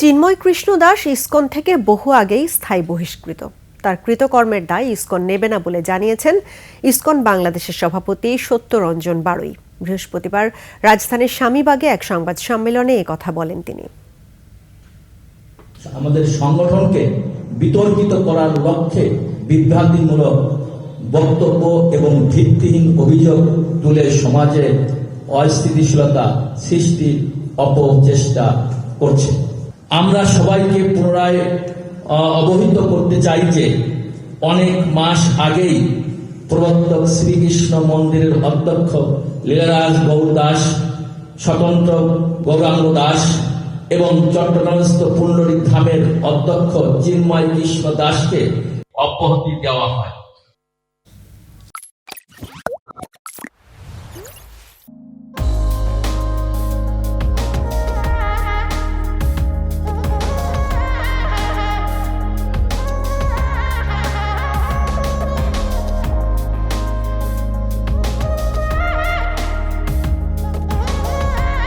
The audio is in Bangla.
চিন্ময় কৃষ্ণ দাস ইসকন থেকে বহু আগেই স্থায়ী বহিষ্কৃত। তার কৃতকর্মের দায় ইসকন নেবে না বলে জানিয়েছেন ইসকন বাংলাদেশের সভাপতি সত্যরঞ্জন বাড়ই বৃহস্পতিবার রাজধানীর স্বামীবাগে এক সংবাদ সম্মেলনে কথা বলেন তিনি। আমাদের সংগঠনকে বিতর্কিত করার লক্ষ্যে বিভ্রান্তিমূলক বক্তব্য এবং ভিত্তিহীন অভিযোগ তুলে সমাজে অস্থিতিশীলতা সৃষ্টির অপচেষ্টা করছে। আমরা সবাইকে পুনরায় অবহিত করতে চাই যে অনেক মাস আগেই প্রবর্তক শ্রীকৃষ্ণ মন্দিরের অধ্যক্ষ লীলারাজ গৌর দাস, স্বতন্ত্র গৌরাঙ্গ দাস এবং চট্টগ্রামস্থ পুণ্ডরিক ধামের অধ্যক্ষ চিন্ময় কৃষ্ণ দাসকে অব্যাহতি দেওয়া হয়।